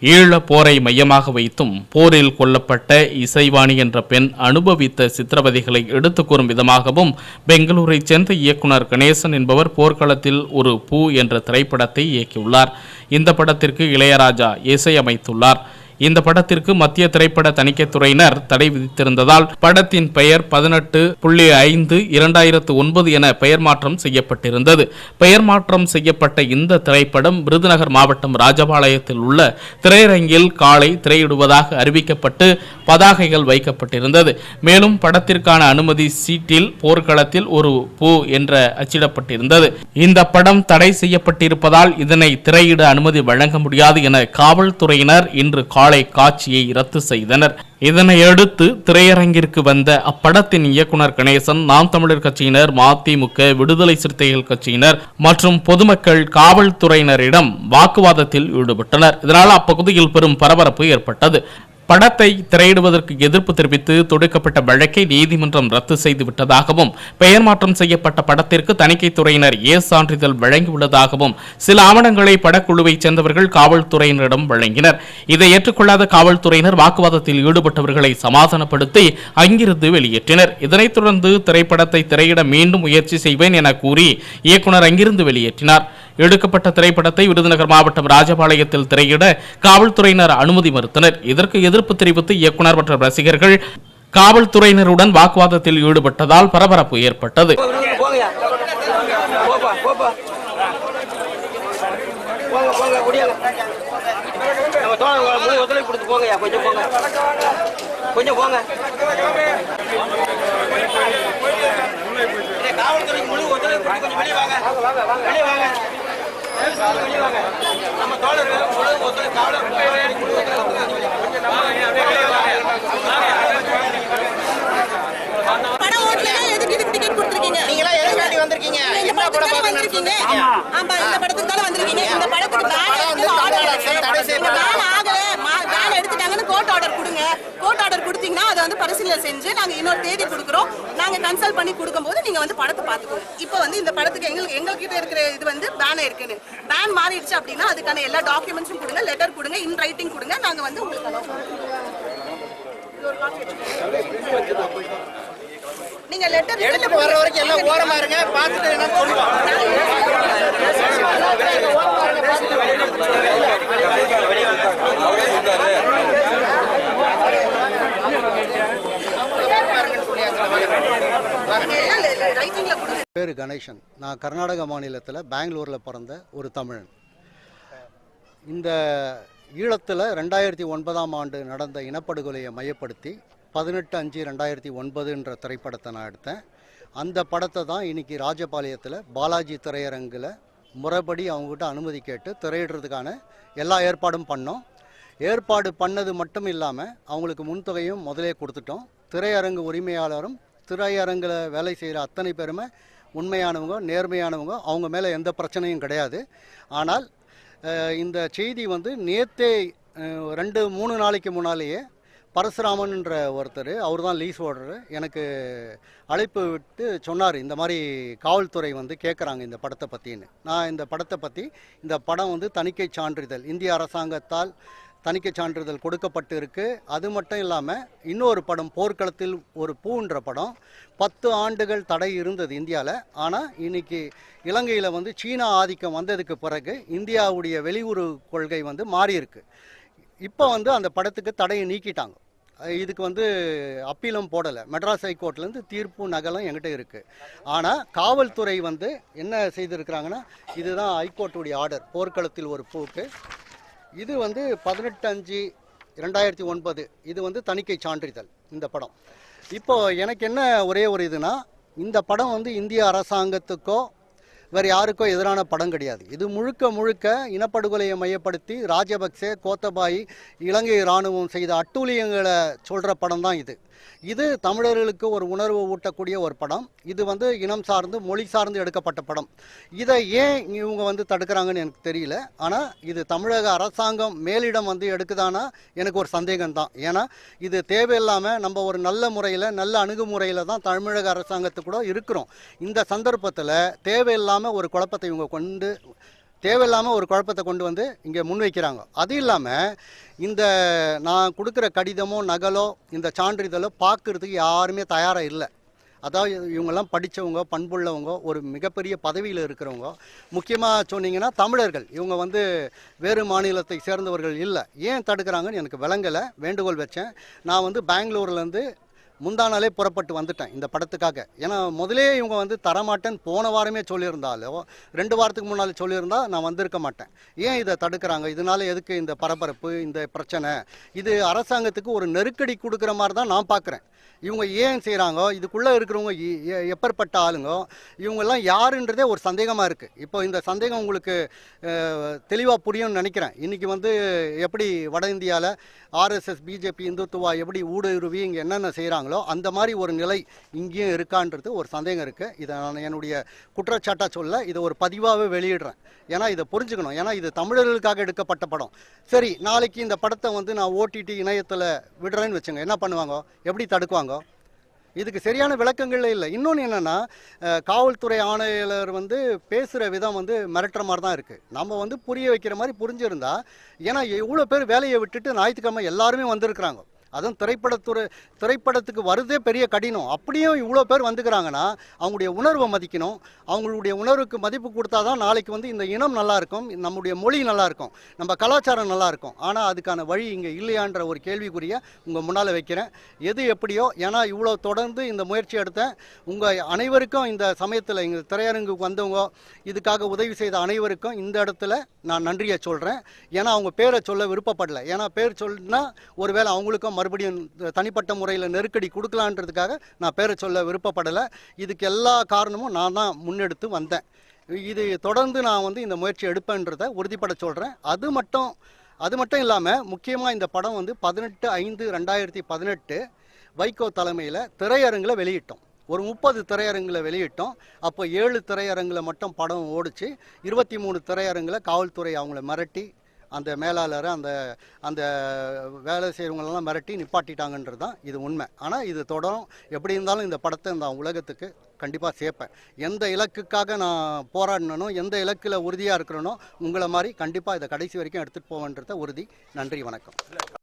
ஈழப் போரை மையமாக வைத்தும் போரில் கொல்லப்பட்ட இசைவாணி என்ற பெண் அனுபவித்த சித்திரவதைகளை எடுத்துக் கூறும் விதமாகவும் பெங்களூரைச் சேர்ந்த இயக்குனர் கணேசன் என்பவர் போர்க்களத்தில் ஒரு பூ என்ற திரைப்படத்தை இயக்கியுள்ளார். இந்த படத்திற்கு இளையராஜா இசையமைத்துள்ளார். இந்த படத்திற்கு மத்திய திரைப்பட தணிக்கைத்துறையினர் தடை விதித்திருந்ததால் படத்தின் பெயர் பதினெட்டு புள்ளி ஐந்து இரண்டாயிரத்து ஒன்பது என பெயர் மாற்றம் செய்யப்பட்டிருந்தது. பெயர் மாற்றம் செய்யப்பட்ட இந்த திரைப்படம் விருதுநகர் மாவட்டம் ராஜபாளையத்தில் உள்ள திரையரங்கில் காலை திரையிடுவதாக அறிவிக்கப்பட்டு பதாகைகள் வைக்கப்பட்டிருந்தது. மேலும் படத்திற்கான அனுமதி சீட்டில் போர்க்களத்தில் ஒரு பூ என்ற அச்சிடப்பட்டிருந்தது. இந்த படம் தடை செய்யப்பட்டிருப்பதால் இதனை திரையிட அனுமதி வழங்க முடியாது என காவல்துறையினர் இன்று காலை காட்சியை ரத்து செய்தனர். இதனையடுத்து திரையரங்கிற்கு வந்த அப்படத்தின் இயக்குனர் கணேசன் நாம் தமிழர் கட்சியினர் மதிமுக விடுதலை சிறுத்தைகள் கட்சியினர் மற்றும் பொதுமக்கள் காவல்துறையினரிடம் வாக்குவாதத்தில் ஈடுபட்டனர். இதனால் அப்பகுதியில் பெரும் பரபரப்பு ஏற்பட்டது. படத்தை திரையிடுவதற்கு எதிர்ப்பு தெரிவித்து தொடுக்கப்பட்ட வழக்கை நீதிமன்றம் ரத்து செய்து விட்டதாகவும் பெயர் மாற்றம் செய்யப்பட்ட படத்திற்கு தணிக்கைத் துறையினர் ஏ சான்றிதழ் வழங்கியுள்ளதாகவும் சில ஆவணங்களை படக்குழுவைச் சேர்ந்தவர்கள் காவல்துறையினரிடம் வழங்கினர். இதை ஏற்றுக்கொள்ளாத காவல்துறையினர் வாக்குவாதத்தில் ஈடுபட்டவர்களை சமாதானப்படுத்தி அங்கிருந்து வெளியேற்றினர். இதனைத் தொடர்ந்து திரைப்படத்தை திரையிட மீண்டும் முயற்சி செய்வேன் என கூறி இயக்குனர் அங்கிருந்து வெளியேற்றினார். எடுக்கப்பட்ட திரைப்படத்தை விருதுநகர் மாவட்டம் ராஜபாளையத்தில் திரையிட காவல்துறையினர் அனுமதி மறுத்தனர். இதற்கு எதிர்ப்பு தெரிவித்து இயக்குனர் மற்றும் ரசிகர்கள் காவல்துறையினருடன் வாக்குவாதத்தில் ஈடுபட்டதால் பரபரப்பு ஏற்பட்டது. போங்கய்யா போங்க போங்க முழு ஒத்துழைப்பு கொஞ்சம் போங்க கொஞ்சம் போங்க. காவல்துறைக்கு முழு ஒத்துழைப்பு கொஞ்சம் வெளியே வாங்க வெளியே வாங்க கோர்ட் ஆர்டர் கொடுங்க. கோர்ட் ஆர்டர் கொடுத்தீங்கன்னா அதை வந்து பரிசீலனை செஞ்சு நாங்க இன்னொரு தேதி கொடுக்குறோம். நாங்க கன்சல்ட் பண்ணி கொடுக்கும்போது நீங்க வந்து படத்தை பார்த்துக்கோங்க இப்போ வந்து இந்த படத்துக்கு எங்களுக்கு எங்ககிட்ட இருக்கிற இது வந்து பேன் இருக்குன்னு பேன் மாறிடுச்சு அப்படின்னா அதுக்கான எல்லா டாக்குமெண்ட்ஸும் கொடுங்க லெட்டர் கொடுங்க இன் ரைட்டிங் கொடுங்க நாங்க வந்து உங்களுக்கு allow பண்றோம். இது ஒரு copy வச்சுக்கோங்க. நீங்க லெட்டர் எடுத்துட்டு வர்ற வரைக்கும் எல்லாம் ஓரமா இருங்க பார்த்துட்டு என்ன சொல்லுங்க ரைட்டிங்ல கொடுங்க பேர் கணேசன். நான் கர்நாடக மாநிலத்தில் பெங்களூரில் பிறந்த ஒரு தமிழன். இந்த ஈழத்தில் ரெண்டாயிரத்தி ஒன்பதாம் ஆண்டு நடந்த இனப்படுகொலையை மையப்படுத்தி பதினெட்டு அஞ்சு ரெண்டாயிரத்தி ஒன்பதுன்ற திரைப்படத்தை நான் எடுத்தேன். அந்த படத்தை தான் இன்னைக்கு ராஜபாளையத்தில் பாலாஜி திரையரங்கில் முறைப்படி அவங்ககிட்ட அனுமதி கேட்டு திரையிடுறதுக்கான எல்லா ஏற்பாடும் பண்ணோம். ஏற்பாடு பண்ணது மட்டும் இல்லாமல் அவங்களுக்கு முன்தொகையும் முதலே கொடுத்துட்டோம். திரையரங்கு உரிமையாளரும் திரையரங்கில் வேலை செய்கிற அத்தனை பேருமே உண்மையானவங்க நேர்மையானவங்க அவங்க மேலே எந்த பிரச்சனையும் கிடையாது. ஆனால் இந்த செய்தி வந்து நேத்தே ரெண்டு மூணு நாளைக்கு முன்னாலேயே பரசுராமன்ன்ற ஒருத்தர் அவர் தான் லீஸ் ஓடுற எனக்கு அழைப்பு விட்டு சொன்னார் இந்த மாதிரி காவல்துறை வந்து கேட்குறாங்க இந்த படத்தை பற்றின்னு நான் இந்த படத்தை பற்றி இந்த படம் வந்து தணிக்கை சான்றிதழ் இந்திய அரசாங்கத்தால் தணிக்கை சான்றிதழ் கொடுக்கப்பட்டு இருக்கு அது மட்டும் இல்லாமல் இன்னொரு படம் போர்க்களத்தில் ஒரு பூன்ற படம். பத்து ஆண்டுகள் தடை இருந்தது இந்தியாவில் ஆனால் இன்னைக்கு இலங்கையில் வந்து சீனா ஆதிக்கம் வந்ததுக்கு பிறகு இந்தியாவுடைய வெளியுறவு கொள்கை வந்து மாறியிருக்கு. இப்போ வந்து அந்த படத்துக்கு தடையை நீக்கிட்டாங்க. இதுக்கு வந்து அப்பீலும் போடலை. மெட்ராஸ் ஹைகோர்ட்லேருந்து தீர்ப்பு நகலும் என்கிட்ட இருக்குது ஆனால் காவல்துறை வந்து என்ன செய்திருக்கிறாங்கன்னா இதுதான் ஹைகோர்ட்டுடைய ஆர்டர். போர்க்களத்தில் ஒரு பூக்கு. இது வந்து பதினெட்டு அஞ்சு ரெண்டாயிரத்தி ஒன்பது. இது வந்து தணிக்கை சான்றிதழ் இந்த படம். இப்போ எனக்கு என்ன ஒரே ஒரு இதுனா இந்த படம் வந்து இந்திய அரசாங்கத்துக்கோ வேறு யாருக்கோ எதிரான படம் கிடையாது. இது முழுக்க முழுக்க இனப்படுகொலையை மையப்படுத்தி ராஜபக்சே கோத்தபாய் இலங்கை இராணுவம் செய்த அட்டூழியங்களை சொல்கிற படம் தான் இது. இது தமிழர்களுக்கு ஒரு உணர்வு ஊட்டக்கூடிய ஒரு படம். இது வந்து இனம் சார்ந்து மொழி சார்ந்து எடுக்கப்பட்ட படம். இதை ஏன் இவங்க வந்து தடுக்கிறாங்கன்னு எனக்கு தெரியல. ஆனால் இது தமிழக அரசாங்கம் மேலிடம் வந்து எடுக்குதானா எனக்கு ஒரு சந்தேகம் தான். ஏன்னா இது தேவையில்லாமல் நம்ம ஒரு நல்ல முறையில் நல்ல அணுகுமுறையில் தான் தமிழக அரசாங்கத்து கூட இருக்கிறோம். இந்த சந்தர்ப்பத்தில் தேவையில்லாமல் ஒரு குழப்பத்தை இவங்க கொண்டு தேவையில்லாமல் ஒரு குழப்பத்தை கொண்டு வந்து இங்கே முன்வைக்கிறாங்க. அது இல்லாமல் இந்த நான் கொடுக்குற கடிதமோ நகலோ இந்த சான்றிதழோ பார்க்குறதுக்கு யாருமே தயாராக இல்லை. அதாவது இவங்கெல்லாம் படித்தவங்க பண்புள்ளவங்க ஒரு மிகப்பெரிய பதவியில் இருக்கிறவங்க. முக்கியமாக சொன்னீங்கன்னா தமிழர்கள். இவங்க வந்து வேறு மாநிலத்தை சேர்ந்தவர்கள் இல்லை. ஏன் தடுக்கிறாங்கன்னு எனக்கு விளங்கலை. வேண்டுகோள் வச்சேன். நான் வந்து பெங்களூர்லேருந்து முந்தா நாளே புறப்பட்டு வந்துட்டேன் இந்த படத்துக்காக. ஏன்னா முதலே இவங்க வந்து தரமாட்டேன்னு போன வாரமே சொல்லியிருந்தாலோ ரெண்டு வாரத்துக்கு முன்னால் சொல்லியிருந்தா நான் வந்திருக்க மாட்டேன். ஏன் இதை தடுக்கிறாங்க? இதனால எதுக்கு இந்த பரபரப்பு இந்த பிரச்சனை? இது அரசாங்கத்துக்கு ஒரு நெருக்கடி கொடுக்குற மாதிரி தான் நான் பார்க்குறேன். இவங்க ஏன் செய்கிறாங்க இதுக்குள்ளே இருக்கிறவங்க எப்பேற்பட்ட ஆளுங்க? இவங்கெல்லாம் யாருன்றதே ஒரு சந்தேகமாக இருக்குது இப்போ இந்த சந்தேகம் உங்களுக்கு தெளிவாக புரியும்னு நினைக்கிறேன். இன்றைக்கி வந்து எப்படி வட இந்தியாவில் ஆர்எஸ்எஸ் பிஜேபி இந்துத்துவா எப்படி ஊடுருவி இங்கே என்னென்ன செய்கிறாங்க செய்கிறாங்களோ அந்த மாதிரி ஒரு நிலை இங்கேயும் இருக்கான்றது ஒரு சந்தேகம் இருக்குது இதை நான் என்னுடைய குற்றச்சாட்டாக சொல்ல இதை ஒரு பதிவாகவே வெளியிடுறேன். ஏன்னா இதை புரிஞ்சுக்கணும். ஏன்னா இது தமிழர்களுக்காக எடுக்கப்பட்ட படம். சரி நாளைக்கு இந்த படத்தை வந்து நான் ஓடிடி இணையத்தில் விடுறேன்னு வச்சுங்க. என்ன பண்ணுவாங்க? எப்படி தடுக்குவாங்க? இதுக்கு சரியான விளக்கங்களே இல்லை. இன்னொன்று என்னென்னா காவல்துறை ஆணையாளர் வந்து பேசுகிற விதம் வந்து மிரட்டுற மாதிரி தான் இருக்குது நம்ம வந்து புரிய வைக்கிற மாதிரி புரிஞ்சிருந்தா ஏன்னா எவ்வளோ பேர் வேலையை விட்டுட்டு ஞாயிற்றுக்கிழமை எல்லாருமே வந்திருக்கிறாங்க. அதுவும் திரைப்படத்துறை திரைப்படத்துக்கு வருதே பெரிய கடினம். அப்படியும் இவ்வளோ பேர் வந்துக்கிறாங்கன்னா அவங்களுடைய உணர்வை மதிக்கணும். அவங்களுடைய உணர்வுக்கு மதிப்பு கொடுத்தா தான் நாளைக்கு வந்து இந்த இனம் நல்லாயிருக்கும் நம்முடைய மொழி நல்லாயிருக்கும் நம்ம கலாச்சாரம் நல்லாயிருக்கும் ஆனால் அதுக்கான வழி இங்கே இல்லையான்ற ஒரு கேள்விக்குரிய உங்கள் முன்னால் வைக்கிறேன். எது எப்படியோ ஏன்னா இவ்வளோ தொடர்ந்து இந்த முயற்சி எடுத்தேன். உங்கள் அனைவருக்கும் இந்த சமயத்தில் எங்கள் திரையரங்குக்கு வந்தவங்க இதுக்காக உதவி செய்த அனைவருக்கும் இந்த இடத்துல நான் நன்றியை சொல்கிறேன் ஏன்னா அவங்க பேரை சொல்ல விருப்பப்படல. ஏன்னா பேர் சொன்னா ஒருவேளை அவங்களுக்கும் மறுபடியும் தனிப்பட்ட முறையில் நெருக்கடி கொடுக்கலான்றதுக்காக நான் பேரை சொல்ல விருப்பப்படலை. இதுக்கு எல்லா காரணமும் நான் தான் முன்னெடுத்து வந்தேன். இது தொடர்ந்து நான் வந்து இந்த முயற்சி எடுப்பேன்றதை உறுதிப்பட சொல்கிறேன் அது மட்டும் அது மட்டும் இல்லாமல் முக்கியமாக இந்த படம் வந்து பதினெட்டு ஐந்து ரெண்டாயிரத்தி பதினெட்டு வைகோ தலைமையில் திரையரங்கில் வெளியிட்டோம். ஒரு முப்பது திரையரங்கில் வெளியிட்டோம். அப்போ ஏழு திரையரங்கில் மட்டும் படம் ஓடிச்சு. இருபத்தி மூணு திரையரங்கில் காவல்துறை அவங்கள மிரட்டி அந்த மேலாளரை அந்த அந்த வேலை செய்கிறவங்களெல்லாம் மிரட்டி நிப்பாட்டிட்டாங்கன்றது தான் இது உண்மை. ஆனால் இது தொடரும். எப்படி இருந்தாலும் இந்த படத்தை இந்த உலகத்துக்கு கண்டிப்பாக சேர்ப்பேன். எந்த இலக்குக்காக நான் போராடினனோ எந்த இலக்கில் உறுதியாக இருக்கிறனோ உங்களை மாதிரி கண்டிப்பாக இதை கடைசி வரைக்கும் எடுத்துகிட்டு போவேன்றத உறுதி. நன்றி வணக்கம்.